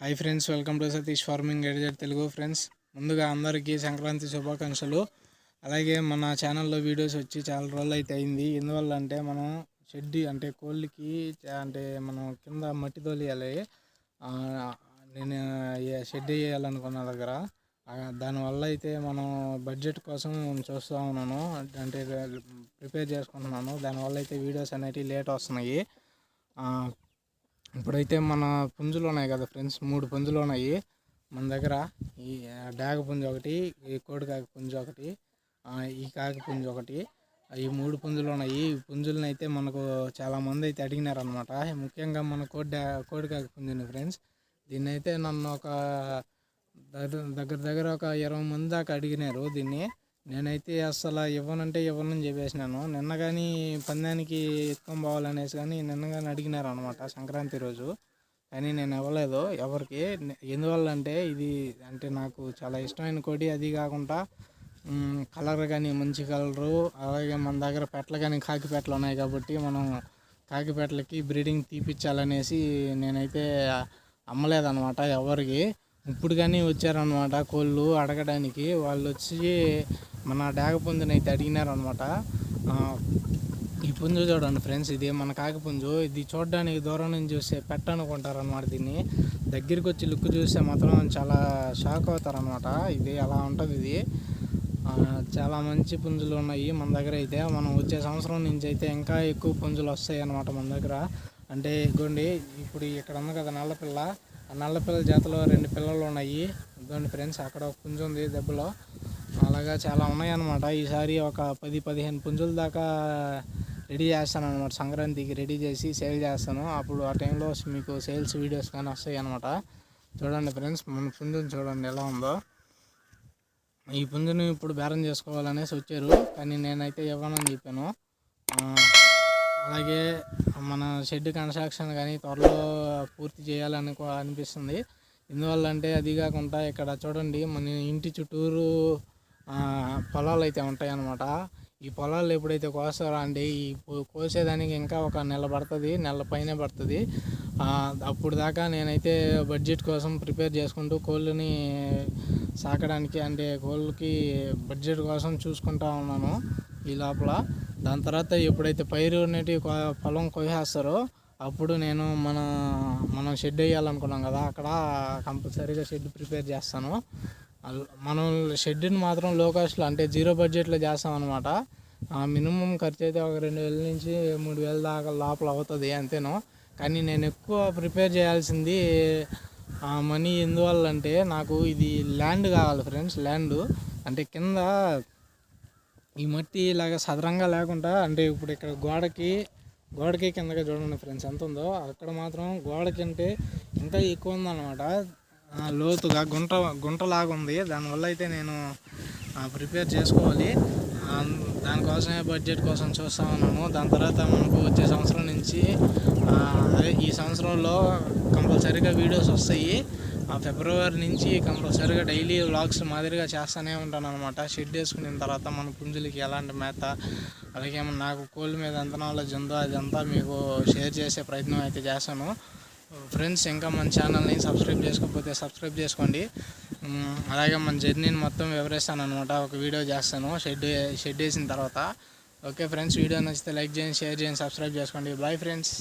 Hi friends welcome to Satish farming ఎడిజెడ్ Telugu friends ముందుగా అందరికీ సంక్రాంతి శుభాకాంక్షలు. అలాగే మన ఛానల్లో వీడియోస్ వచ్చి చాలా రోజులు అయితే అయింది. ఎందువల్ల అంటే మనం షెడ్ అంటే కోళ్ళకి అంటే మనం కింద మట్టి తోలియాలి. నేను షెడ్ వేయాలనుకున్న దగ్గర. దానివల్ల అయితే మనం బడ్జెట్ కోసం చూస్తూ ఉన్నాను. అంటే ప్రిపేర్ చేసుకుంటున్నాను. దానివల్ల అయితే వీడియోస్ అనేటివి లేట్ వస్తున్నాయి. ఇప్పుడైతే మన పుంజులు ఉన్నాయి కదా ఫ్రెండ్స్ మూడు పుంజులు ఉన్నాయి. మన దగ్గర ఈ డాగ పుంజు ఒకటి ఈ కోడి కాకి పుంజు ఒకటి ఈ కాకి పుంజు ఒకటి. ఈ మూడు పుంజులు ఉన్నాయి. ఈ పుంజులను అయితే మనకు చాలా మంది అయితే అడిగినారనమాట ముఖ్యంగా మన కోడి డా- కోడి కాకి పుంజుని ఫ్రెండ్స్ దీన్ని అయితే నన్ను ఒక దగ్గర దగ్గర దగ్గర ఒక ఇరవై మంది దాకా అడిగినారు దీన్ని. నేనైతే అసలు ఇవ్వనంటే ఇవ్వనని చెప్పేసినాను. నిన్న కానీ పందానికి ఎత్తుకొని పోవాలనేసి కానీ నిన్న కానీ అడిగినారు అనమాట సంక్రాంతి రోజు. కానీ నేను ఇవ్వలేదు ఎవరికి. ఎందువల్ల అంటే ఇది అంటే నాకు చాలా ఇష్టమైన కోడి అది కాకుండా కలర్ కానీ మంచి కలరు అలాగే మన దగ్గర పెట్టలు కానీ కాకి పెట్టలు ఉన్నాయి కాబట్టి మనం కాకి పెట్టలకి బ్రీడింగ్ తీపిచ్చాలనేసి నేనైతే అమ్మలేదన్నమాట ఎవరికి. ఇప్పుడు కానీ వచ్చారనమాట కోళ్ళు అడగడానికి. వాళ్ళు వచ్చి మన డాగ పుంజుని అయితే అడిగినారనమాట. ఈ పుంజు చూడండి ఫ్రెండ్స్ ఇది మన కాకిపుంజు. ఇది చూడడానికి దూరం నుంచి చూస్తే పెట్ట అనుకుంటారనమాట దీన్ని. దగ్గరికి వచ్చి లుక్ చూస్తే మాత్రం చాలా షాక్ అవుతారనమాట. ఇది అలా ఉంటుంది ఇది? చాలా మంచి పుంజులు ఉన్నాయి మన దగ్గర అయితే. మనం వచ్చే సంవత్సరం నుంచి అయితే ఇంకా ఎక్కువ పుంజులు వస్తాయి అన్నమాట మన దగ్గర. అంటే ఇగోండి ఇప్పుడు ఇక్కడ ఉంది కదా నల్లపిల్ల ఆ నల్లపిల్ల జాతలో రెండు పిల్లలు ఉన్నాయి. ఇదిగోండి ఫ్రెండ్స్ అక్కడ ఒక పుంజు ఉంది దెబ్బలో. అలాగా చాలా ఉన్నాయన్నమాట. ఈసారి ఒక పది పదిహేను పుంజుల దాకా రెడీ చేస్తాను అనమాట సంక్రాంతికి రెడీ చేసి సేల్ చేస్తాను. అప్పుడు ఆ టైంలో మీకు సేల్స్ వీడియోస్ కానీ వస్తాయి అనమాట చూడండి ఫ్రెండ్స్ మన పుంజుని చూడండి ఎలా ఉందో. ఈ పుంజుని ఇప్పుడు బేరం చేసుకోవాలనేసి వచ్చారు. కానీ నేనైతే ఇవ్వనని చెప్పాను. అలాగే మన షెడ్ కన్స్ట్రక్షన్ కానీ త్వరలో పూర్తి చేయాలని అనిపిస్తుంది. ఎందువల్ల అంటే అది కాకుండా ఇక్కడ చూడండి మన ఇంటి చుట్టూరు పొలాలు అయితే ఉంటాయన్నమాట. ఈ పొలాలు ఎప్పుడైతే కోస్తారో అండి ఈ కోసేదానికి ఇంకా ఒక నెల పడుతుంది నెల పైనే పడుతుంది. అప్పుడు దాకా నేనైతే బడ్జెట్ కోసం ప్రిపేర్ చేసుకుంటూ కోళ్ళని సాకడానికి అంటే కోళ్ళకి బడ్జెట్ కోసం చూసుకుంటా ఉన్నాను ఈ లోపల. దాని తర్వాత ఎప్పుడైతే పైరు అనేటి కో- పొలం కోసేస్తారో అప్పుడు నేను మన మనం షెడ్ వేయాలనుకున్నాం కదా అక్కడ కంపల్సరీగా షెడ్ ప్రిపేర్ చేస్తాను. మనం షెడ్యూల్ మాత్రం లో కాస్ట్లో అంటే జీరో బడ్జెట్లో చేస్తాం అనమాట మినిమం ఖర్చు అయితే ఒక రెండు వేల నుంచి మూడు వేల దాకా లోపల అవుతుంది అంతేనో. కానీ నేను ఎక్కువ ప్రిపేర్ చేయాల్సింది ఆ మనీ ఎందువల్ల అంటే నాకు ఇది ల్యాండ్ కావాలి ఫ్రెండ్స్ ల్యాండ్. అంటే కింద ఈ మట్టి ఇలాగ సదరంగా లేకుండా అంటే ఇప్పుడు ఇక్కడ గోడకి గోడకి కిందకి చూడండి ఫ్రెండ్స్ ఎంత ఉందో. అక్కడ మాత్రం గోడకి అంటే ఇంకా ఎక్కువ ఉందన్నమాట. లోతుగా గుంట గుంటలాగా ఉంది దానివల్ల అయితే నేను ప్రిపేర్ చేసుకోవాలి. దానికోసమే బడ్జెట్ కోసం చూస్తా ఉన్నాను దాని తర్వాత మనకు వచ్చే సంవత్సరం నుంచి ఈ సంవత్సరంలో కంపల్సరీగా వీడియోస్ వస్తాయి. ఆ ఫిబ్రవరి నుంచి కంపల్సరీగా డైలీ వ్లాగ్స్ మాదిరిగా చేస్తూనే ఉంటాను అనమాట షెడ్ వేసుకున్న తర్వాత మన పుంజులకి ఎలాంటి మేత అలాగే నాకు కోళ్ళ మీద ఎంత నాలెడ్జ్ ఉందో అదంతా మీకు షేర్ చేసే ప్రయత్నం అయితే చేస్తాను. ఫ్రెండ్స్ ఇంకా మన ఛానల్ని సబ్స్క్రైబ్ చేసుకోకపోతే సబ్స్క్రైబ్ చేసుకోండి. అలాగే మన జర్నీని మొత్తం వివరిస్తాను అనమాట ఒక వీడియో చేస్తాను షెడ్ షెడ్ వేసిన తర్వాత. ఓకే ఫ్రెండ్స్ వీడియో నచ్చితే లైక్ చేయండి షేర్ చేయండి సబ్స్క్రైబ్ చేసుకోండి. Bye friends.